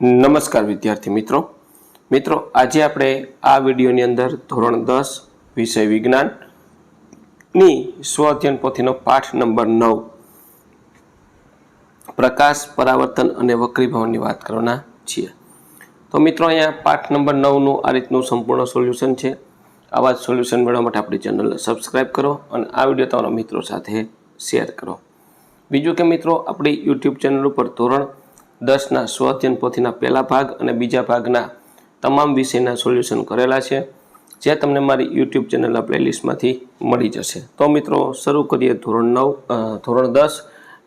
નમસ્કાર વિદ્યાર્થી મિત્રો. મિત્રો, આજે આપણે આ વિડીયોની અંદર ધોરણ દસ વિષય વિજ્ઞાનની સ્વ અધ્યયન પોથીનો પાઠ નંબર નવ. પ્રકાશ, પરાવર્તન અને વક્રીભવનની વાત કરવાના છીએ. તો મિત્રો, અહીંયા પાઠ નંબર નવનું આ રીતનું સંપૂર્ણ સોલ્યુશન છે. આવા જ સોલ્યુશન મેળવવા માટે આપણી ચેનલને સબસ્ક્રાઈબ કરો અને આ વીડિયો તમારા મિત્રો સાથે શેર કરો. બીજું કે મિત્રો, આપણી યુટ્યુબ ચેનલ ઉપર ધોરણ દસના સ્વ અધ્યયન પોથીના પહેલા ભાગ અને બીજા ભાગના તમામ વિષયના સોલ્યુશન કરેલા છે, જે તમને મારી યુટ્યુબ ચેનલના પ્લેલિસ્ટમાંથી મળી જશે. તો મિત્રો, શરૂ કરીએ ધોરણ નવ ધોરણ દસ,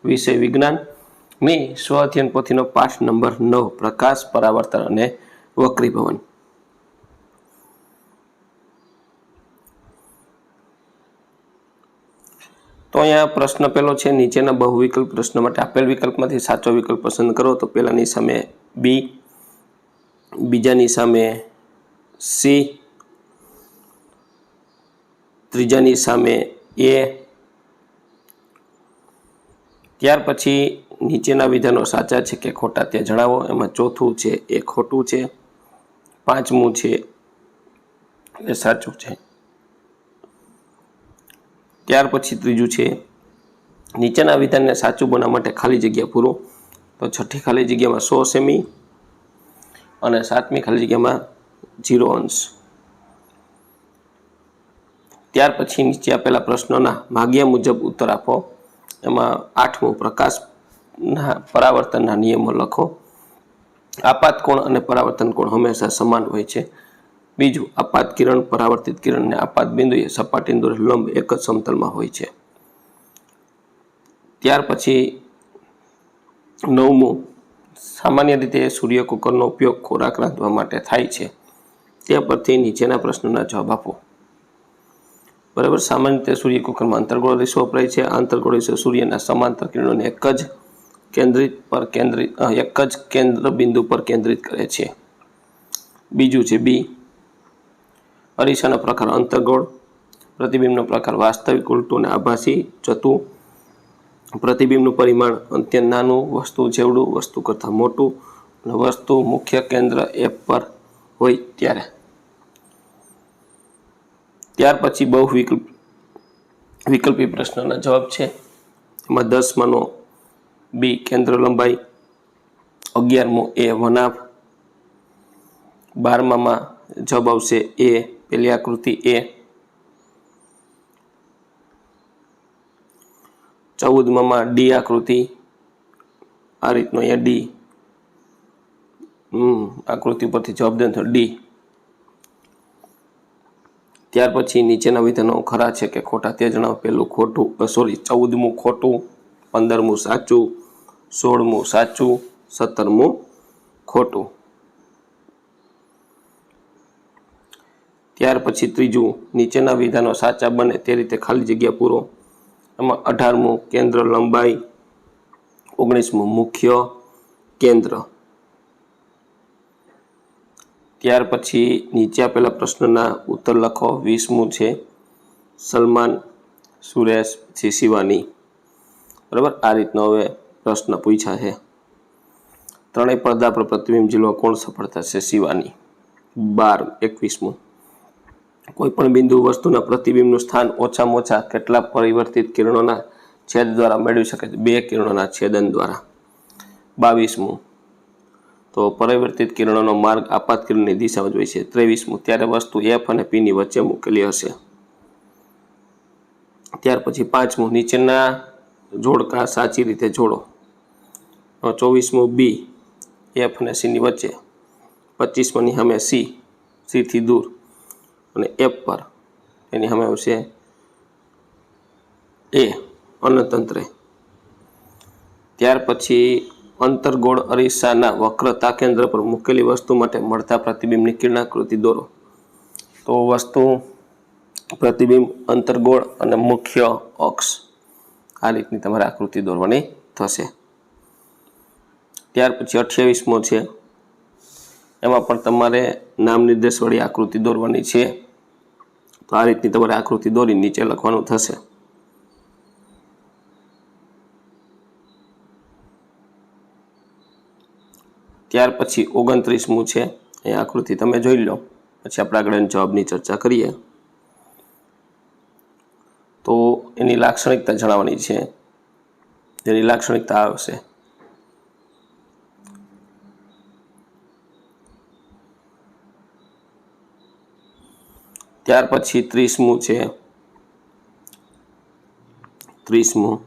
વિષય વિજ્ઞાનની સ્વ અધ્યયન પોથીનો પાઠ નંબર નવ, પ્રકાશ, પરાવર્તન અને વક્રીભવન. તો અહીંયા પ્રશ્ન પહેલો છે, નીચેના બહુવિકલ્પ પ્રશ્ન માટે આપેલ વિકલ્પમાંથી સાચો વિકલ્પ પસંદ કરો. તો પહેલાની સામે બી બીજાની સામે સી ત્રીજાની સામે એ ત્યાર પછી નીચેના વિધાનો સાચા છે કે ખોટા તે જણાવો. એમાં ચોથું છે, એ ખોટું છે. પાંચમું છે, એ સાચું છે. ત્યાર પછી ત્રીજું છે, નીચેના વિધાનને સાચું બનાવવા માટે ખાલી જગ્યા પૂરો. તો છઠ્ઠી ખાલી જગ્યામાં સો સેમી અને સાતમી ખાલી જગ્યામાં ઝીરો અંશ. ત્યાર પછી નીચે આપેલા પ્રશ્નોના માગ્યા મુજબ ઉત્તર આપો. એમાં આઠમું પ્રકાશના પરાવર્તનના નિયમો લખો. આપાત કોણ અને પરાવર્તન કોણ હંમેશા સમાન હોય છે. બીજું આપાત કિરણ પરાવર્તિત કિરણને આપાત બિંદુએ સપાટી દોરે લંબ એક જ સમતલમાં હોય છે. ત્યાર પછી નવમું, સામાન્ય રીતે સૂર્ય કુકરનો ઉપયોગ ખોરાક રાંધવા માટે થાય છે. તે પરથી નીચેના પ્રશ્નોના જવાબ આપો. બરાબર, સામાન્ય રીતે સૂર્ય કુકરમાં અંતર્ગોળ અરીસો વપરાય છે. આ અંતર્ગોળ અરીસો સૂર્યના સમાંતર કિરણોને એક જ કેન્દ્રિત પર કેન્દ્રિત એક જ કેન્દ્ર બિંદુ પર કેન્દ્રિત કરે છે. બીજું છે બી. અરીસાનો પ્રકાર અંતર્ગોળ, પ્રતિબિંબનો પ્રકાર વાસ્તવિક, ઉલટું અને આભાસી જતું પ્રતિબિંબનું પરિમાણ અત્યંત નાનું, વસ્તુ જેવડું, વસ્તુ કરતાં મોટું અને વસ્તુ મુખ્ય કેન્દ્ર એપ પર હોય ત્યારે. ત્યાર પછી બહુ વિકલ્પ, વિકલ્પી પ્રશ્નના જવાબ છે. એમાં દસમાંનો બી કેન્દ્ર લંબાઈ, અગિયારમો એ વનાફ બારમામાં જવાબ આવશે એ પેલી આકૃતિ એ. ચૌદમાં ડી આકૃતિ. આ રીતનો અહીંયા ડી. હમ, આકૃતિ પરથી જવાબ દે ડી. ત્યાર પછી નીચેના વિધાનો ખરા છે કે ખોટા તે જણાવો. પહેલું ખોટું સોરી ચૌદમું ખોટું, પંદરમું સાચું, સોળમું સાચું, સત્તરમું ખોટું. ત્યાર પછી ત્રીજું નીચેના વિધાનો સાચા બને તે રીતે ખાલી જગ્યા પૂરો. એમાં અઢારમું કેન્દ્ર લંબાઈ, ઓગણીસમું મુખ્ય કેન્દ્ર. ત્યાર પછી નીચે આપેલા પ્રશ્નના ઉત્તર લખો. વીસમું છે સલમાન, સુરેશ, પછી શિવાની. બરાબર? આ રીતનો હવે પ્રશ્ન પૂછ્યા છે. ત્રણેય પડદા પર પ્રતિબિંબ જિલ્લો કોણ સફળ થશે શિવાની. બાર, એકવીસમું. કોઈ પણ બિંદુ વસ્તુના પ્રતિબિંબનું સ્થાન ઓછામાં ઓછા કેટલા પરિવર્તિત કિરણોના છેદ દ્વારા મેળવી શકે છે. બે કિરણોના છેદન દ્વારા. બાવીસમું. તો પરિવર્તિત કિરણોનો માર્ગ આપાત કિરણની દિશા જ છે. ત્રેવીસમું. ત્યારે વસ્તુ એફ અને પીની વચ્ચે મૂકેલી હશે. ત્યાર પછી પાંચમું. નીચેના જોડકા સાચી રીતે જોડો. ચોવીસમું બી એફ અને સીની વચ્ચે. પચીસમાંની સામે સી સીથી દૂર. અને એફ પર. એની સામે આવશે એ અન્નતંત્રે. ત્યાર પછી અંતર્ગોળ અરીસાના વક્રતા કેન્દ્ર પર મૂકેલી વસ્તુ માટે મળતા પ્રતિબિંબની કિરણાકૃતિ દોરો. તો વસ્તુ, પ્રતિબિંબ, અંતર્ગોળ અને મુખ્ય અક્ષ આ રીતની તમારે આકૃતિ દોરવાની થશે. ત્યાર પછી અઠ્યાવીસમો છે. એમાં પણ તમારે નામ નિર્દેશવાળી આકૃતિ દોરવાની છે. તો આ રીતની તમારે આકૃતિ દોરી નીચે લખવાનું થશે. ત્યાર પછી ઓગણત્રીસમું છે. એ આકૃતિ તમે જોઈ લો. પછી આપણે આગળ જવાબની ચર્ચા કરીએ. તો એની લાક્ષણિકતા જણાવવાની છે. જેની લાક્ષણિકતા આવશે. ત્યાર પછી ત્રીસમું છે. ત્રીસમું.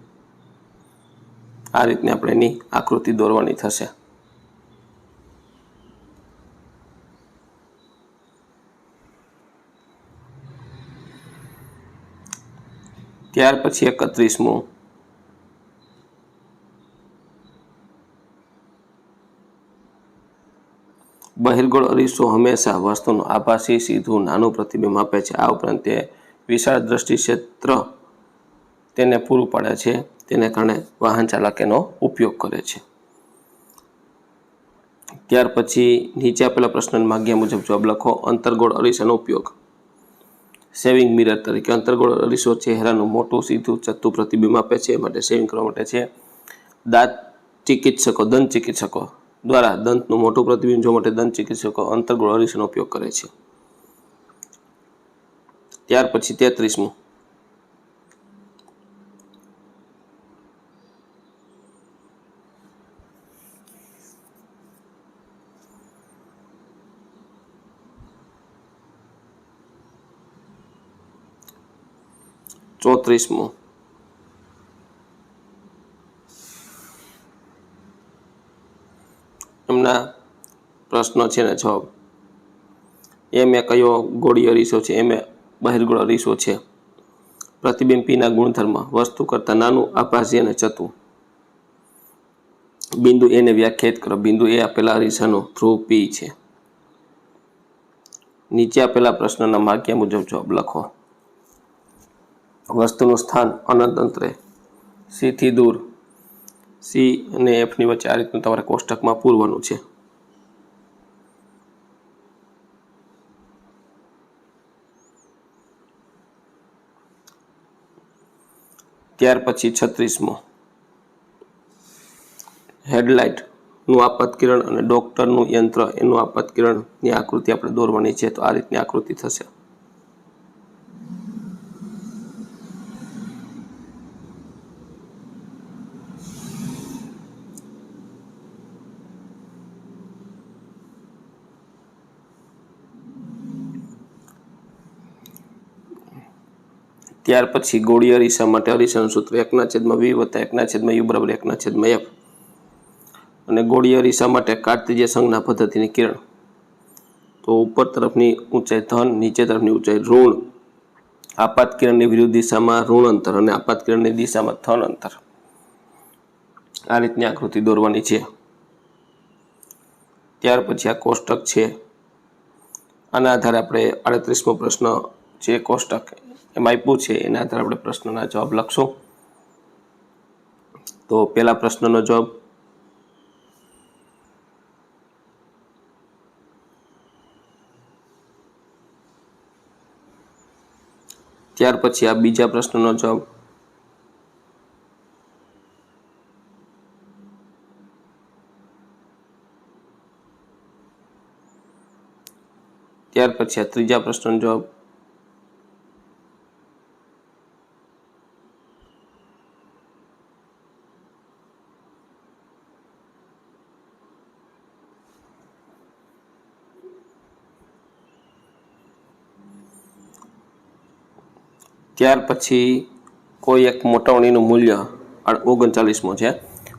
આ રીતની આપણે એની આકૃતિ દોરવાની થશે. ત્યાર પછી એકત્રીસમું. બહિર્ગોળ અરીસો હંમેશા વસ્તુનું આભાસી, સીધું, નાનું પ્રતિબિંબ આપે છે. આ ઉપરાંત તે વિશાળ દ્રષ્ટિ ક્ષેત્ર તેને પૂરું પાડે છે. તેને કારણે વાહન ચાલક એનો ઉપયોગ કરે છે. ત્યાર પછી નીચે આપેલા પ્રશ્નની માગ્યા મુજબ જવાબ લખો. અંતર્ગોળ અરીસાનો ઉપયોગ. સેવિંગ મિરર તરીકે અંતર્ગોળ અરીસો ચહેરાનું મોટું, સીધું ચત્તું પ્રતિબિંબ આપે છે. માટે સેવિંગ કરવા માટે છે. દાંત ચિકિત્સકો, દંત ચિકિત્સકો. દ્વારા દંતનું મોટું પ્રતિબિંબ જોવા માટે દંત ચિકિત્સકો અંતર્ગોળ અરીસાનો ઉપયોગ કરે છે. ત્યાર પછી તેત્રીસમું. ચોત્રીસમું. એમના પ્રશ્નો છે ને જવાબ. એ કયો ગોળી રીસો છે? એ મેં બહિર્ગોળ અરીસો છે. પ્રતિબિંબ ગુણધર્મ, વસ્તુ કરતાં નાનું, આભાસી અને ચતું બિંદુ એને વ્યાખ્યાયિત કરો. બિંદુ એ આપેલા રીસાનો ધ્રુવ પી છે. નીચે આપેલા પ્રશ્નના માગ્યા મુજબ જવાબ લખો. વસ્તુનું સ્થાન અનંત અંતરે સીથી દૂર સી અને એફની વચ્ચે આ રીતનું તમારે કોષ્ટકમાં પૂરવાનું છે. ત્યાર પછી છત્રીસમો. હેડલાઇટનું આપાતકિરણ અને ડોક્ટરનું યંત્ર, એનું આપાતકિરણની આકૃતિ આપણે દોરવાની છે, તો આ રીતની આકૃતિ થશે. ત્યાર પછી ગોળી અરીસા માટે અરીસાનું સૂત્ર એકના છેદમાં વી વત્તા એકના છેદમાં યુ બરાબર એકના છેદમાં એફ. અને ગોળી અરીસા માટે કાર્તિજ્ય સંજ્ઞા પદ્ધતિની કિરણ. તો ઉપર તરફની ઊંચાઈ ધન, નીચે તરફની ઊંચાઈ ઋણ. આપાત કિરણની વિરુદ્ધ દિશામાં ઋણ અંતર અને આપાત કિરણની દિશામાં ધન અંતર. આ રીતની આકૃતિ દોરવાની છે. ત્યાર પછી આ કોષ્ટક છે. આના આધારે આપણે આડત્રીસમો પ્રશ્ન જે કોષ્ટક એમ આપ્યું છે. એના આધારે આપણે પ્રશ્નના જવાબ લખશું. તો પહેલા પ્રશ્નનો જવાબ. ત્યાર પછી આ બીજા પ્રશ્નનો જવાબ. ત્યાર પછી આ ત્રીજા પ્રશ્નનો જવાબ. ત્યાર પછી કોઈ એક મોટવણીનું મૂલ્ય ઓગણચાલીસમું છે.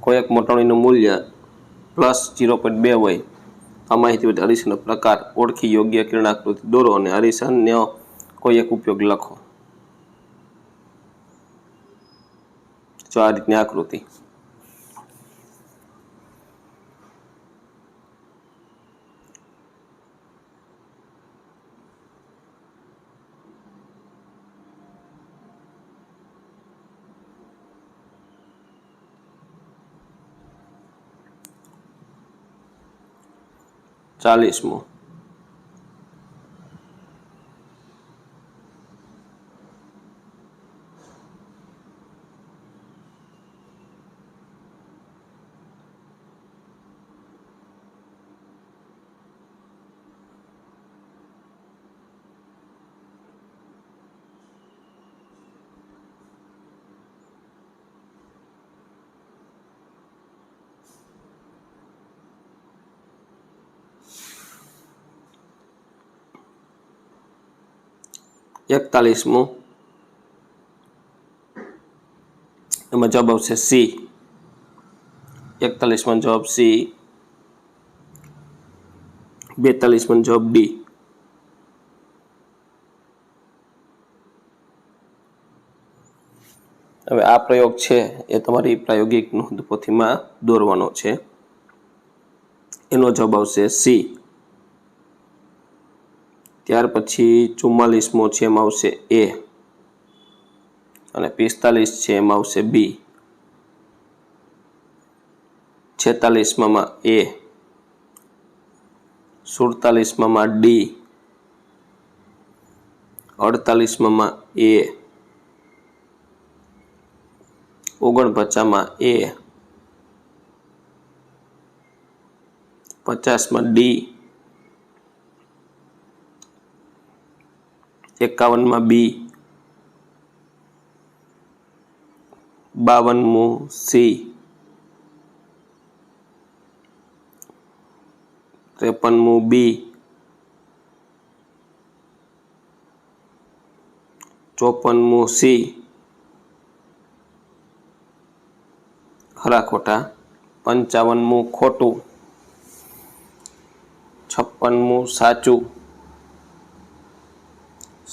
કોઈ એક મોટવણીનું મૂલ્ય પ્લસ જીરો પોઈન્ટ બે હોય, આ માહિતી વડે અરીસાનો પ્રકાર, ઓળખી, યોગ્ય, કિરણાકૃતિ, દોરો અને અરીસાનો કોઈ એક ઉપયોગ લખો. જો આ રીતની આકૃતિ realismo. એકતાલીસમું. એમાં જવાબ આવશે સી. એકતાલીસમાં જવાબ સી. બેતાલીસમાં જવાબ ડી. હવે આ પ્રયોગ છે એ તમારી પ્રાયોગિક નોંધ પોથીમાં દોરવાનો છે. એનો જવાબ આવશે સી. ત્યાર પછી ચુમ્માલીસમો છે, એમાં આવશે એ. અને પિસ્તાલીસ છે, એમાં આવશે બી. છેતાલીસમાં એ. સુડતાલીસમાં ડી. અડતાલીસમાં એ. ઓગણપચાસમાં એ. પચાસમાં ડી. એકાવનમાં બી. બાવનમું સી. ત્રેપનમું બી. ચોપનમું સી. ખરા ખોટા પંચાવનમું ખોટું. છપ્પનમું સાચું.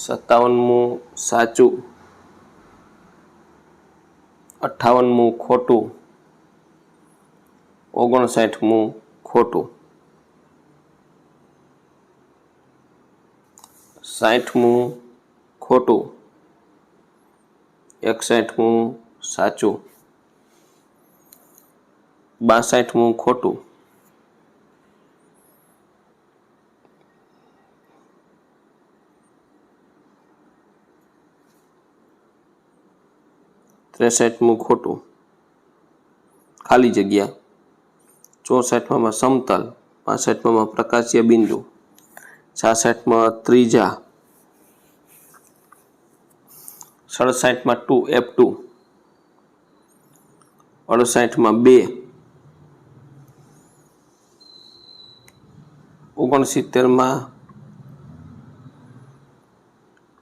સત્તાવનમું સાચું અઠ્ઠાવનમું ખોટું ઓગણસાઠમું ખોટું. સાઠમું ખોટું એકસાઠમું સાચું. બાસઠમું ખોટું. ત્રેસઠમું ખોટું. ખાલી જગ્યા. ચોસઠમાં સમતલ, પાસઠમાં પ્રકાશીય બિંદુ, છાસઠમાં ત્રીજા, સડસઠમાં ટુ, એફ ટુ, અડસઠમાં બે, ઓગણસિત્તેરમાં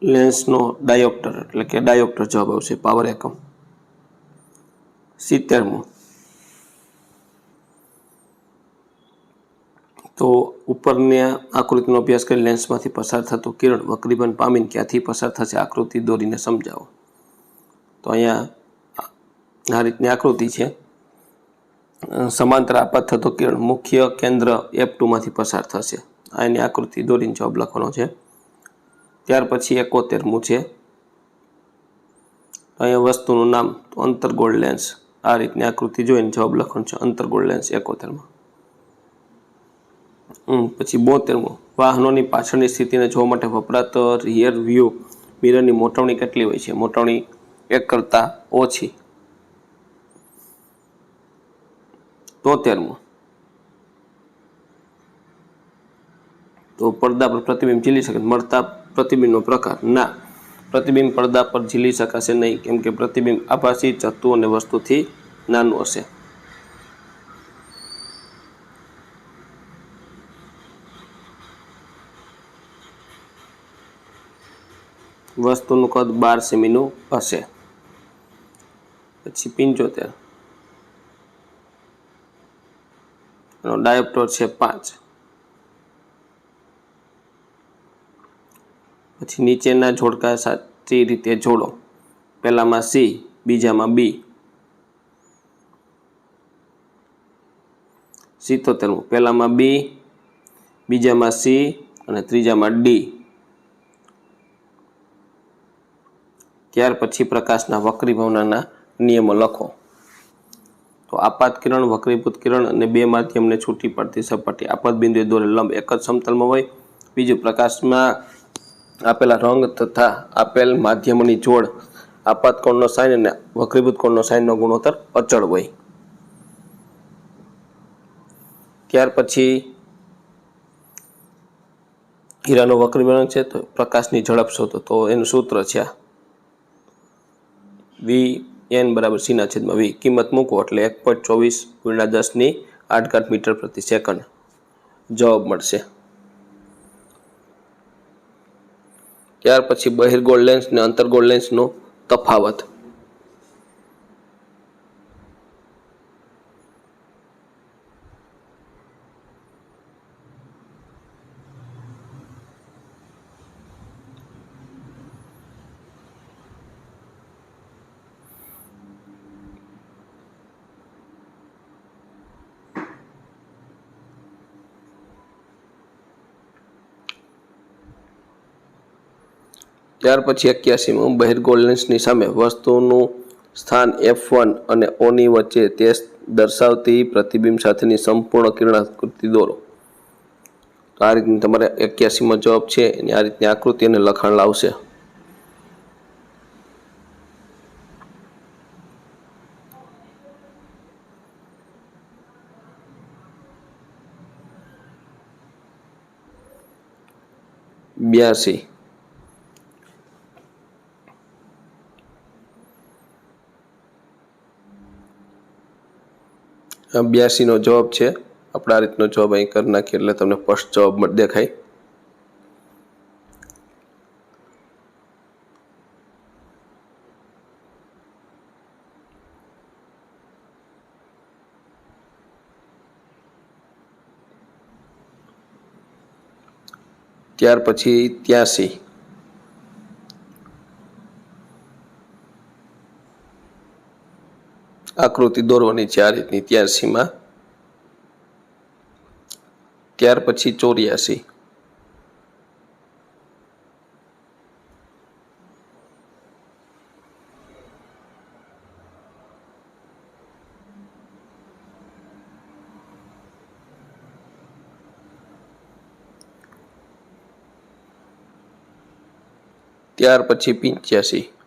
લેન્સનો ડાયોપ્ટર, એટલે કે ડાયોપ્ટર જવાબ આવશે, પાવર એકમ. સિત્તેરમું. તો ઉપરની આકૃતિનો અભ્યાસ કરી લેન્સમાંથી પસાર થતું કિરણ વક્રીબન પામીને ક્યાંથી પસાર થશે આકૃતિ દોરીને સમજાવો. તો અહીંયા આ રીતની આકૃતિ છે. સમાંતર આપાત થતો કિરણ મુખ્ય કેન્દ્ર એફ ટુમાંથી પસાર થશે. આ એની આકૃતિ દોરીને જવાબ લખવાનો છે. ત્યાર પછી એકોતેરમું છે. અહીંયા વસ્તુનું નામ તો અંતરગોળ લેન્સ. આ રીતની આકૃતિ જોઈને જવાબ લખવાનો છે અંતર્ગોળ લેન્સ એકોતેરમાં. પછી બોતેરમો. વાહનોની પાછળની સ્થિતિને જોવા માટે વપરાતો રિયર વ્યૂ મિરરની મોટવણી કેટલી હોય છે? મોટવણી એક કરતાં ઓછી. તોતેરમો. તો પડદા પર પ્રતિબિંબ ઝીલી શકે મળતા પ્રતિબિંબનો પ્રકાર. ના. પ્રતિબિંબ પડદા પર ઝીલી શકાશે નહીં, કેમ કે પ્રતિબિંબ આભાસી ચત્તુ અને વસ્તુથી નાનું હશે. વસ્તુનું કદ બાર સેમીનું હશે. પછી પંચોતેર. ડાયોપ્ટર છે પાંચ. પછી નીચેના જોડકા સાચી રીતે જોડો. પહેલામાં સી, બીજામાં બી. સિત્તોતેરમું. પહેલામાં બી, બીજામાં સી અને ત્રીજામાં ડી. ત્યાર પછી પ્રકાશના વક્રીભવનના નિયમો લખો. તો આપાત કિરણ, વક્રીભૂત કિરણ અને બે માધ્યમને છૂટી પડતી સપાટી. આપાત બિંદુએ દોરેલ લંબ એક જ સમતલમાં હોય. બીજું પ્રકાશમાં આપેલા રંગ તથા આપેલ માધ્યમોની જોડ આપાત કોણનો સાઇન અને વક્રીભૂત કોણનો સાઇનનો ગુણોત્તર અચળ હોય. ત્યાર પછી હીરાનો વક્રીભરણ છે તો પ્રકાશની ઝડપ શોધો. તો એનું સૂત્ર છે આ. વી એન બરાબર સીના છેદમાં વી. કિંમત મૂકો એટલે એક પોઈન્ટ ચોવીસ ગુણ્યા દસની આઠઘાત મીટર પ્રતિ સેકન્ડ. જવાબ મળશે. ત્યાર પછી બહિર્ગોળ લેન્સ અને અંતર્ગોળ લેન્સનો તફાવત. ત્યાર પછી એક્યાસીમાં બહિર્ગોળ સામે વસ્તુનું સ્થાન એફ વન અને ઓની વચ્ચે તે દર્શાવતી પ્રતિબિંબ સાથેની સંપૂર્ણ કિરણાકૃતિ દોરો. આ રીતની તમારે એક્યાસીમાં જવાબ છે, એની આ રીતની આકૃતિ અને લખાણ લાવશે. બ્યાસી. બ્યાસી નો જવાબ છે. આપણે આ રીતનો જવાબ અહીં કરી નાખીએ એટલે તમને ફર્સ્ટ જવાબ દેખાય. ત્યાર પછી ત્યાસી. આકૃતિ દોરવાની છે આ રીતની ત્યાસીમાં ત્યાર પછી ચોર્યાસી. ત્યાર પછી પિંચ્યાસી.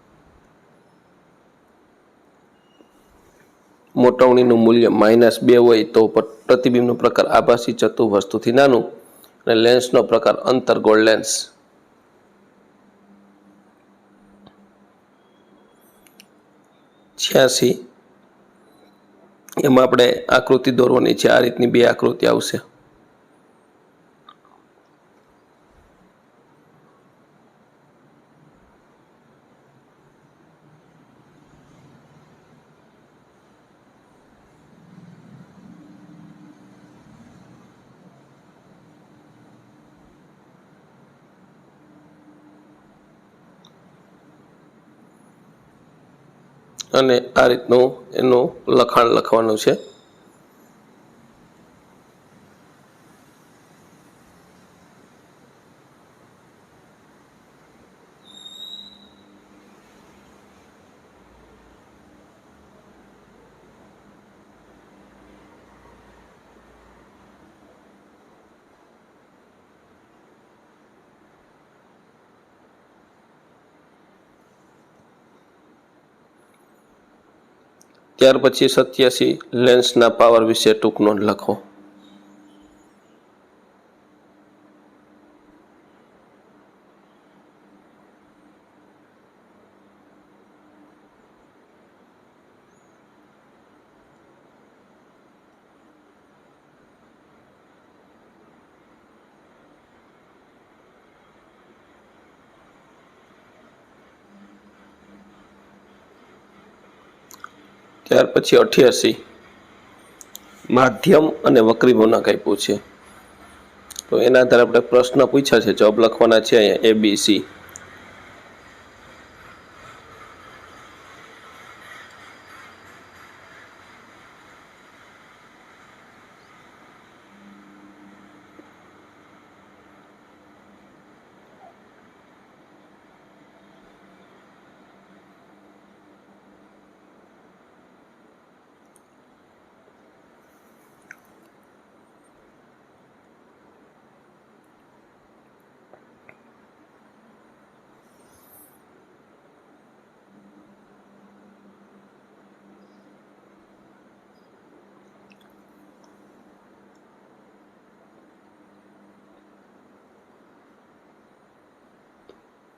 મોટવણીનું મૂલ્ય માઇનસ બે હોય તો પ્રતિબિંબનો પ્રકાર આભાસી ચતુર્વસ્તુથી નાનું અને લેન્સનો પ્રકાર અંતર્ગોળ લેન્સ. છ્યાસી. એમાં આપણે આકૃતિ દોરવાની છે. આ રીતની બે આકૃતિ આવશે. અને આ રીતનું એનું લખાણ લખવાનું છે. ત્યાર પછી સત્યાસી લેન્સના પાવર વિશે ટૂંક નોંધ લખો. ત્યાર પછી અઠ્યાસી. માધ્યમ અને વક્રીભવનાંક આપ્યું છે. તો એના આધારે આપણે પ્રશ્ન પૂછ્યા છે. જવાબ લખવાના છે અહીંયા એ બી સી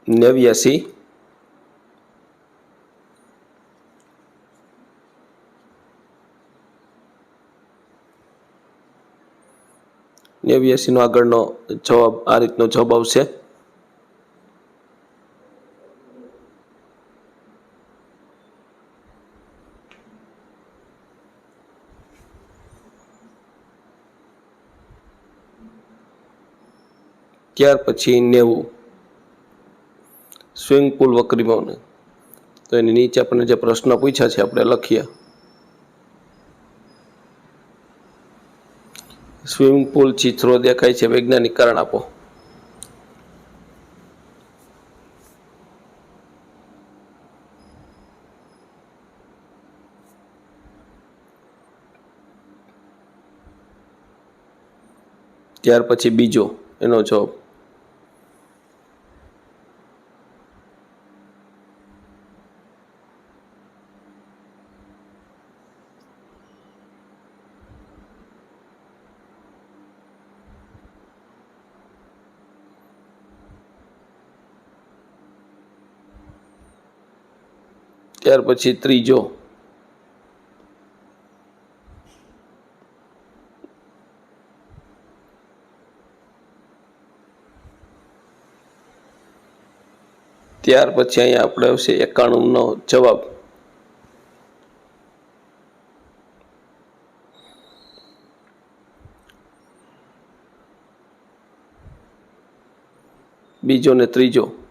નેવ્યાસી. નેવ્યાસીનો આગળનો જવાબ આ રીતનો જવાબ આવશે. ત્યાર પછી નેવું. સ્વિમિંગ પુલ વક્રી ભવન તો એની નીચે આપણને જે પ્રશ્ન પૂછ્યા છે, આપણે લખીએ. સ્વિમિંગ પુલ ચિત્રો દેખાય છે, વૈજ્ઞાનિક કારણ આપો. ત્યાર પછી બીજો એનો જવાબ. ત્યાર પછી ત્રીજો. ત્યાર પછી અહીંયા આપણે આવશે એકાણુંનો જવાબ. બીજો ને ત્રીજો.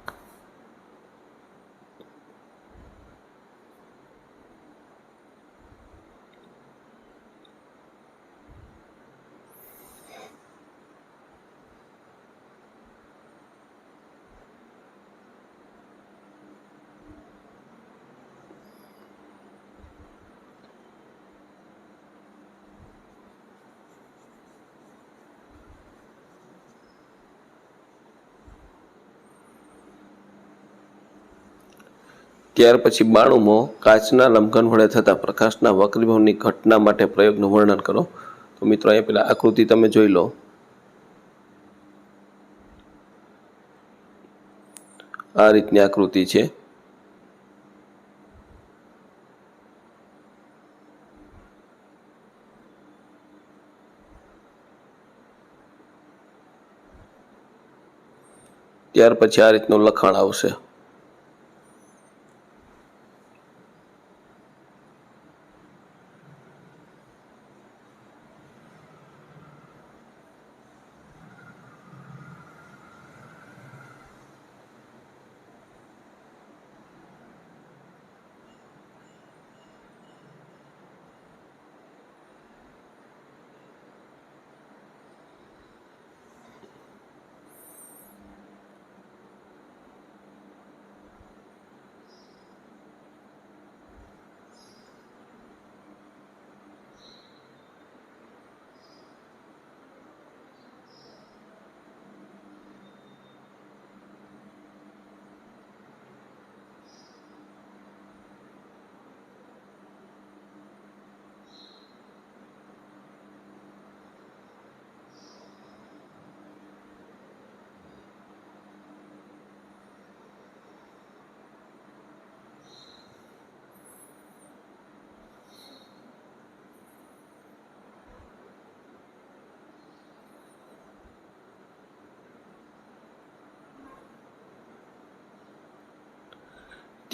ત્યાર પછી બાણુંમાં કાચના લંબઘન વડે થતા પ્રકાશના વક્રીભાવની ઘટના માટે પ્રયોગનું વર્ણન કરો. તો મિત્રો, અહીંયા પેલા આકૃતિ તમે જોઈ લો. આ રીતની આકૃતિ છે. ત્યાર પછી આ રીતનું લખાણ આવશે.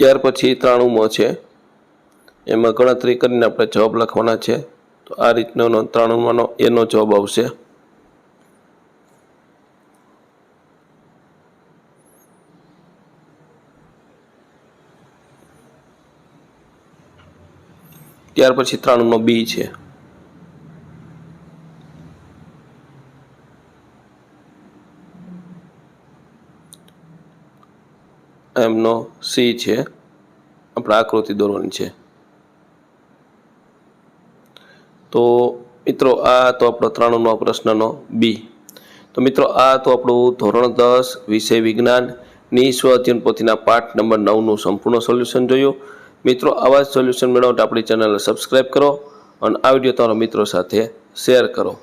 ત્યાર પછી ત્રાણુંમો છે. એમાં ગણતરી કરીને આપણે જવાબ લખવાના છે. તો આ રીતનો ત્રાણુંમાંનો એનો જવાબ આવશે. ત્યાર પછી ત્રાણુંનો બી છે. એમનો સી છે. આપણે આકૃતિ દોરવાની છે. તો મિત્રો આ તો આપણો ત્રાણુંનો પ્રશ્નનો બી. તો મિત્રો આ તો આપણું ધોરણ દસ વિષય વિજ્ઞાન નિસ્વ અધ્યયન પોથીના પાઠ નંબર નવનું સંપૂર્ણ સોલ્યુશન જોયું. મિત્રો આવા જ સોલ્યુશન મેળવવા આપણી ચેનલને સબસ્ક્રાઈબ કરો અને આ વીડિયો તમારા મિત્રો સાથે શેર કરો.